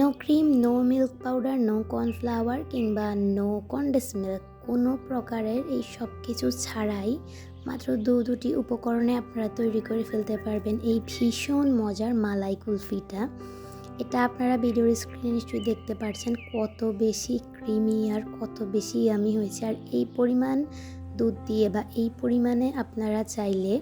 No cream no milk powder no cornflour কিংবা no condense milk কোনো প্রকারের এই সব কিছু ছাড়াই মাত্র দু দুটি উপকরণে আপনারা তৈরি করে ফেলতে পারবেন এই ভীষণ মজার মালাই কুলফিটা। এটা আপনারা ভিডিওর স্ক্রিনে নিশ্চয়ই দেখতে পাচ্ছেন কত বেশি ক্রিমি আর কত বেশি আমি হয়েছে। আর এই পরিমাণ দুধ দিয়ে বা এই পরিমাণে আপনারা চাইলে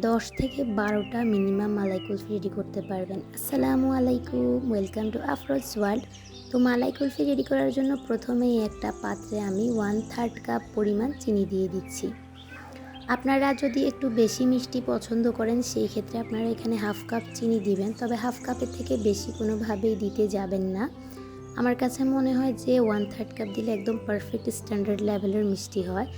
দশ থেকে বারোটা মিনিমাম মালাই কুলফি রেডি করতে পারবেন। আসসালামু আলাইকুম ওয়েলকাম টু আফরোজ ওয়ার্ল্ড তো মালাই কুলফি রেডি করার জন্য প্রথমেই একটা পাত্রে আমি ওয়ান থার্ড কাপ পরিমাণ চিনি দিয়ে দিচ্ছি। আপনারা যদি একটু বেশি মিষ্টি পছন্দ করেন, সেই ক্ষেত্রে আপনারা এখানে হাফ কাপ চিনি দিবেন। তবে হাফ কাপের থেকে বেশি কোনোভাবেই দিতে যাবেন না। আমার কাছে মনে হয় যে ওয়ান থার্ড কাপ দিলে একদম পারফেক্ট স্ট্যান্ডার্ড লেভেলের মিষ্টি হয়।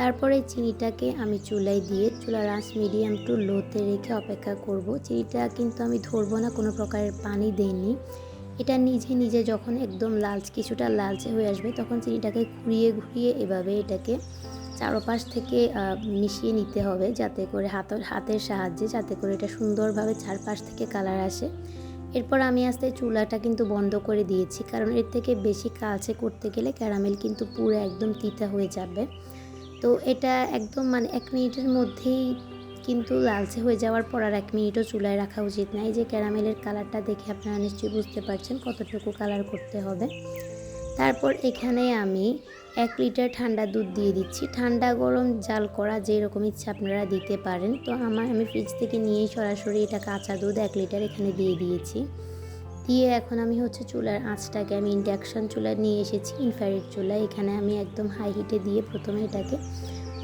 তারপরে চিনিটাকে আমি চুলায় দিয়ে, চুলার আঁচ মিডিয়াম টু লোতে রেখে অপেক্ষা করব। চিনিটা কিন্তু আমি ধরবো না, কোনো প্রকারের পানি দেইনি। এটা নিজে নিজে যখন একদম লালচ, কিছুটা লালচে হয়ে আসবে, তখন চিনিটাকে ঘুরিয়ে ঘুরিয়ে এভাবে এটাকে চারোপাশ থেকে মিশিয়ে নিতে হবে যাতে করে হাতের হাতের সাহায্যে যাতে করে এটা সুন্দরভাবে চারপাশ থেকে কালার আসে। এরপর আমি আস্তে চুলাটা কিন্তু বন্ধ করে দিয়েছি, কারণ এর থেকে বেশি কালচে করতে গেলে ক্যারামেল কিন্তু পুরো একদম তিতা হয়ে যাবে। তো এটা একদম মানে এক মিনিটের মধ্যেই কিন্তু লালচে হয়ে যাওয়ার পর আর এক মিনিটও চুলায় রাখা উচিত না। এই যে ক্যারামেলের কালারটা দেখে আপনারা নিশ্চয়ই বুঝতে পারছেন কতটুকু কালার করতে হবে। তারপর এখানে আমি এক লিটার ঠান্ডা দুধ দিয়ে দিচ্ছি। ঠান্ডা গরম জাল করা যেরকম ইচ্ছা আপনারা দিতে পারেন। তো আমার আমি ফ্রিজ থেকে নিয়েই সরাসরি এটা কাঁচা দুধ এক লিটার এখানে দিয়ে দিয়েছি। দিয়ে এখন আমি হচ্ছে চুলার আঁচটাকে আমি ইন্ডাকশান চুলা নিয়ে এসেছি ইনফ্রারেড চুলা এখানে আমি একদম হাই হিটে দিয়ে প্রথমে এটাকে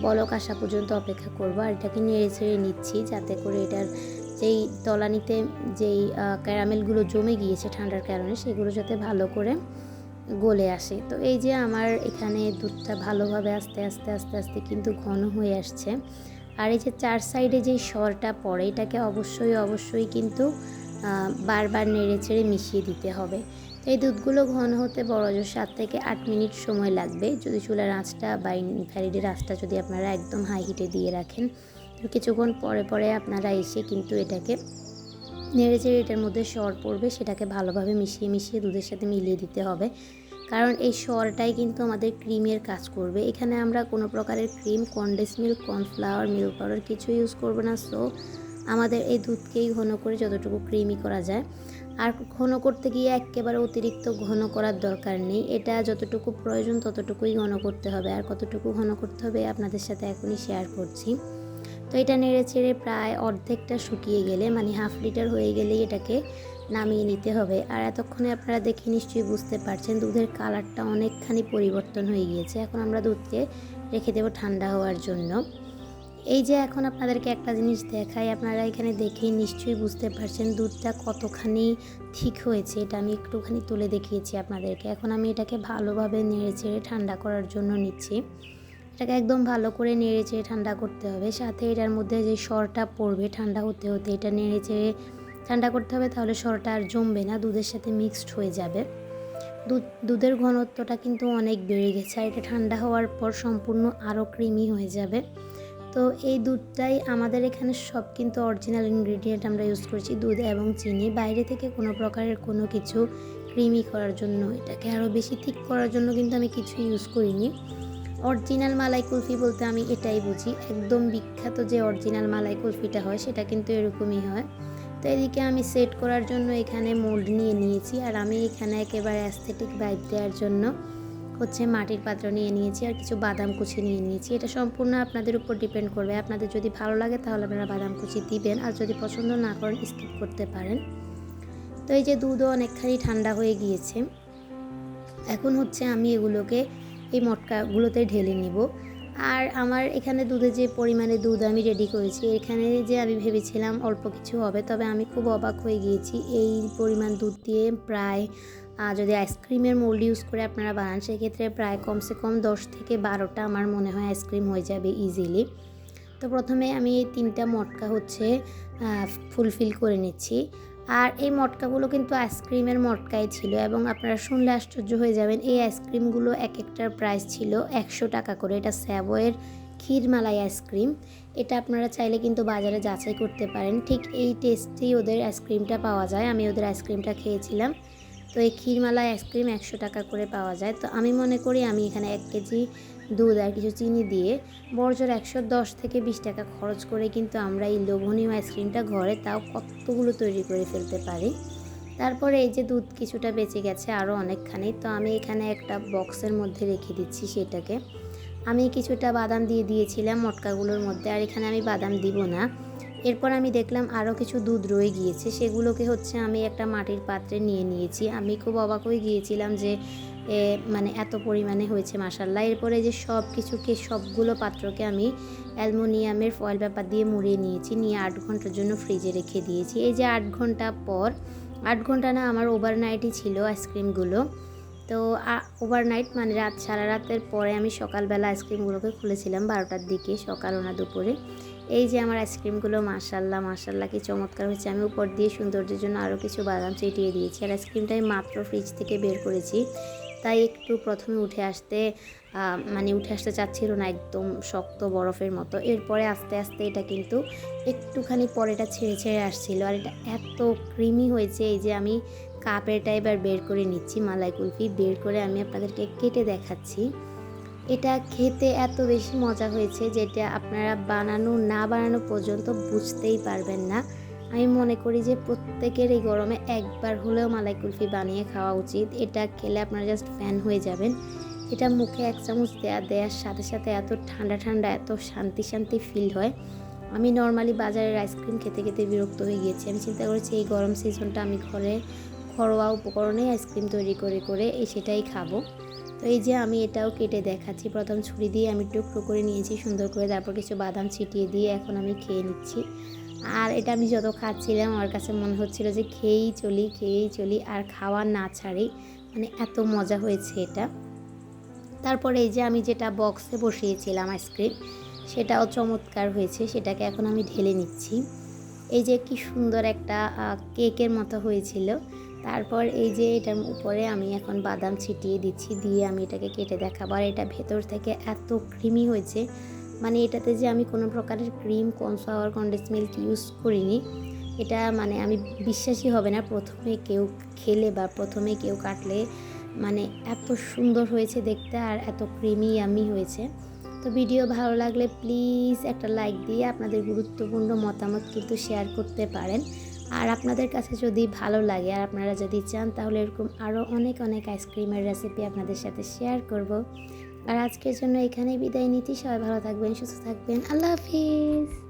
বলক আসা পর্যন্ত অপেক্ষা করব আর এটাকে নেড়ে ছেড়ে নিচ্ছি যাতে করে এটার যেই তলানিতে যেই ক্যারামেলগুলো জমে গিয়েছে ঠান্ডার কারণে, সেগুলো যাতে ভালো করে গলে আসে। তো এই যে আমার এখানে দুধটা ভালোভাবে আস্তে আস্তে আস্তে আস্তে কিন্তু ঘন হয়ে আসছে। আর এই যে চার সাইডে যে স্বরটা পড়ে, এটাকে অবশ্যই অবশ্যই কিন্তু বারবার নেড়ে চেড়ে মিশিয়ে দিতে হবে। তো এই দুধগুলো ঘন হতে বড় জোর সাত থেকে আট মিনিট সময় লাগবে। যদি চুলার আঁচটা বা ফ্যারিডের আঁচটা যদি আপনারা একদম হাই হিটে দিয়ে রাখেন কিছুক্ষণ পরে পরে আপনারা এসে কিন্তু এটাকে নেড়ে চেড়ে এটার মধ্যে স্বর পড়বে, সেটাকে ভালোভাবে মিশিয়ে মিশিয়ে দুধের সাথে মিলিয়ে দিতে হবে। কারণ এই স্বরটাই কিন্তু আমাদের ক্রিমের কাজ করবে। এখানে আমরা কোনো প্রকারের cream, condense milk, cornflour, milk powder কিছু ইউজ করব না। সো আমাদের এই দুধকেই ঘন করে যতটুকু ক্রিমি করা যায়। আর ঘন করতে গিয়ে একেবারে অতিরিক্ত ঘন করার দরকার নেই। এটা যতটুকু প্রয়োজন ততটুকুই ঘন করতে হবে। আর কতটুকু ঘন করতে হবে আপনাদের সাথে এখনই শেয়ার করছি। তো এটা নেড়ে ছেড়ে প্রায় অর্ধেকটা শুকিয়ে গেলে মানে হাফ লিটার হয়ে গেলেই এটাকে নামিয়ে নিতে হবে। আর এতক্ষণে আপনারা দেখে নিশ্চয়ই বুঝতে পারছেন দুধের কালারটা অনেকখানি পরিবর্তন হয়ে গিয়েছে। এখন আমরা দুধকে রেখে দেবো ঠান্ডা হওয়ার জন্য। এই যে এখন আপনাদেরকে একটা জিনিস দেখাই, আপনারা এখানে দেখেই নিশ্চয়ই বুঝতে পারছেন দুধটা কতখানি ঠিক হয়েছে। এটা আমি একটুখানি তুলে দেখিয়েছি আপনাদেরকে। এখন আমি এটাকে ভালোভাবে নেড়ে চেড়ে ঠান্ডা করার জন্য নিচ্ছি। এটাকে একদম ভালো করে নেড়ে চেড়ে ঠান্ডা করতে হবে। সাথে এটার মধ্যে যে সরটা পড়বে, ঠান্ডা হতে হতে এটা নেড়ে চেড়ে ঠান্ডা করতে হবে, তাহলে সরটা আর জমবে না, দুধের সাথে মিক্সড হয়ে যাবে। দুধ, দুধের ঘনত্বটা কিন্তু অনেক বেড়ে গেছে, আর এটা ঠান্ডা হওয়ার পর সম্পূর্ণ আরও ক্রিমি হয়ে যাবে। তো এই দুধটাই আমাদের এখানে সব কিন্তু অরিজিনাল ইনগ্রিডিয়েন্ট আমরা ইউজ করছি, দুধ এবং চিনি। বাইরে থেকে কোনো প্রকারের কোনো কিছু ক্রিমি করার জন্য, এটাকে আরও বেশি ঠিক করার জন্য কিন্তু আমি কিছু ইউজ করিনি। অরিজিনাল মালাই কুলফি বলতে আমি এটাই বুঝি, একদম বিখ্যাত যে অরিজিনাল মালাই কুলফিটা হয়, সেটা কিন্তু এরকমই হয়। তো এদিকে আমি সেট করার জন্য এখানে মোল্ড নিয়ে নিয়েছি, আর আমি এখানে একেবারে অ্যাস্থেটিক বাইক দেওয়ার জন্য হচ্ছে মাটির পাত্র নিয়ে নিয়েছি আর কিছু বাদাম কুচি নিয়ে নিয়েছি। এটা সম্পূর্ণ আপনাদের উপর ডিপেন্ড করবে। আপনাদের যদি ভালো লাগে তাহলে আপনারা বাদাম কুচি দিবেন। আর যদি পছন্দ না করেন স্কিপ করতে পারেন। তো এই যে দুধও অনেকখানি ঠান্ডা হয়ে গিয়েছে। এখন হচ্ছে আমি এগুলোকে এই মটকাগুলোতে ঢেলে নিব। আর আমার এখানে দুধে যে পরিমাণে দুধ আমি রেডি করেছি, এখানে যে আমি ভেবেছিলাম অল্প কিছু হবে, তবে আমি খুব অবাক হয়ে গিয়েছি। এই পরিমাণ দুধ দিয়ে প্রায় যদি আইসক্রিমের মোল্ড ইউজ করে আপনারা বানান, সেক্ষেত্রে প্রায় কমসে কম দশ থেকে বারোটা আমার মনে হয় আইসক্রিম হয়ে যাবে ইজিলি তো প্রথমে আমি এই তিনটা মটকা হচ্ছে ফুলফিল করে নিচ্ছি। আর এই মটকাগুলো কিন্তু আইসক্রিমের মটকাই ছিল এবং আপনারা শুনলে আশ্চর্য হয়ে যাবেন, এই আইসক্রিমগুলো এক একটার প্রাইস ছিল একশো টাকা করে। এটা স্যাবোয়ের ক্ষীরমালাই আইসক্রিম। এটা আপনারা চাইলে কিন্তু বাজারে যাচাই করতে পারেন। ঠিক এই টেস্টেই ওদের আইসক্রিমটা পাওয়া যায়। আমি ওদের আইসক্রিমটা খেয়েছিলাম। তো এই ক্ষীরমালাই আইসক্রিম একশো টাকা করে পাওয়া যায়। তো আমি মনে করি আমি এখানে এক কেজি দুধ আর কিছু চিনি দিয়ে বড়জোর একশো দশ থেকে বিশ টাকা খরচ করে কিন্তু আমরা এই লোভনীয় আইসক্রিমটা ঘরে তাও কতগুলো তৈরি করে ফেলতে পারি। তারপরে এই যে দুধ কিছুটা বেঁচে গেছে আরও অনেকখানি, তো আমি এখানে একটা বক্সের মধ্যে রেখে দিচ্ছি সেটাকে। আমি কিছুটা বাদাম দিয়ে দিয়েছিলাম মটকাগুলোর মধ্যে, আর এখানে আমি বাদাম দিব না। এরপর আমি দেখলাম আরও কিছু দুধ রয়ে গিয়েছে। সেগুলোকে হচ্ছে আমি একটা মাটির পাত্রে নিয়ে নিয়েছি। আমি খুব অবাক হয়ে গিয়েছিলাম যে এ, মানে এত পরিমাণে হয়েছে মাসাল্লাহ এরপরে যে সব কিছুকে সবগুলো পাত্রকে আমি অ্যালমোনিয়ামের ফয়েল পেপার দিয়ে মুড়িয়ে নিয়েছি। নিয়ে আট ঘণ্টার জন্য ফ্রিজে রেখে দিয়েছি। এই যে আট ঘণ্টা পর আট ঘণ্টা না আমার ওভারনাইটই ছিল আইসক্রিমগুলো। তো ওভারনাইট মানে রাত সারা রাতের পরে আমি সকালবেলা আইসক্রিমগুলোকে খুলেছিলাম বারোটার দিকে সকাল না দুপুরে। এই যে আমার আইসক্রিমগুলো মাশাল্লাহ মাশাল্লাহ কি চমৎকার হয়েছে। আমি উপর দিয়ে সৌন্দর্যের জন্য আরও কিছু বাদাম চিটিয়ে দিয়েছি। আর আইসক্রিমটাই মাত্র ফ্রিজ থেকে বের করেছি। তাই একটু প্রথমে উঠে আসতে মানে উঠে আসতে চাচ্ছিল না, একদম শক্ত বরফের মতো। এরপরে আস্তে আস্তে এটা কিন্তু একটুখানি পরে এটা ছেড়ে ছেড়ে আসছিল। আর এটা এত ক্রিমি হয়েছে, এই যে আমি কাপেরটা এবার বের করে নিচ্ছি মালাই কুলফি বের করে আমি আপনাদেরকে কেটে দেখাচ্ছি। এটা খেতে এত বেশি মজা হয়েছে যেটা আপনারা বানানো, না বানানো পর্যন্ত বুঝতেই পারবেন না। আমি মনে করি যে প্রত্যেকের এই গরমে একবার হলেও মালাই কুলফি বানিয়ে খাওয়া উচিত। এটা খেলে আপনারা জাস্ট ফ্যান হয়ে যাবেন। এটা মুখে এক চামচ দেয়া দেওয়ার সাথে সাথে এত ঠান্ডা ঠান্ডা, এত শান্তি শান্তি ফিল হয়। আমি নর্মালি বাজারের আইসক্রিম খেতে খেতে বিরক্ত হয়ে গিয়েছি। আমি চিন্তা করেছি এই গরম সিজনটা আমি ঘরে ঘরোয়া উপকরণে আইসক্রিম তৈরি করে করে এই সেটাই খাব। তো এই যে আমি এটাও কেটে দেখাচ্ছি। প্রথম ছুরি দিয়ে আমি টুকরো করে নিয়েছি, সুন্দর করে তারপর কিছু বাদাম ছিটিয়ে দিয়ে এখন আমি খেয়ে নিচ্ছি। আর এটা আমি যত খাচ্ছিলাম, আমার কাছে মনে হচ্ছিল যে খেয়েই চলি খেয়েই চলি, আর খাওয়া না ছাড়ি মানে এত মজা হয়েছে এটা। তারপরে এই যে আমি যেটা বক্সে বসিয়েছিলাম আইসক্রিম সেটাও চমৎকার হয়েছে, সেটাকে এখন আমি ঢেলে নিচ্ছি। এই যে কি সুন্দর একটা কেকের মতো হয়েছিল। তারপর এই যে এটার উপরে আমি এখন বাদাম ছিটিয়ে দিচ্ছি, দিয়ে আমি এটাকে কেটে দেখাবো। আর এটা ভেতর থেকে এত ক্রিমি হয়েছে মানে এটাতে যে আমি কোনো প্রকারের cream, cornflour, condense milk use করিনি, এটা মানে আমি বিশ্বাসই হবে না। প্রথমে কেউ খেলে বা প্রথমে কেউ কাটলে মানে এত সুন্দর হয়েছে দেখতে আর এত ক্রিমি আমি হয়েছে। তো ভিডিও ভালো লাগলে প্লিজ একটা লাইক দিয়ে আপনাদের গুরুত্বপূর্ণ মতামত কিন্তু শেয়ার করতে পারেন। আর আপনাদের কাছে যদি ভালো লাগে আর আপনারা যদি চান, তাহলে এরকম আরও অনেক অনেক আইসক্রিমের রেসিপি আপনাদের সাথে শেয়ার করব। আর আজকের জন্য এখানেই বিদায় নীতি সবাই ভালো থাকবেন, সুস্থ থাকবেন। আল্লাহ হাফিজ।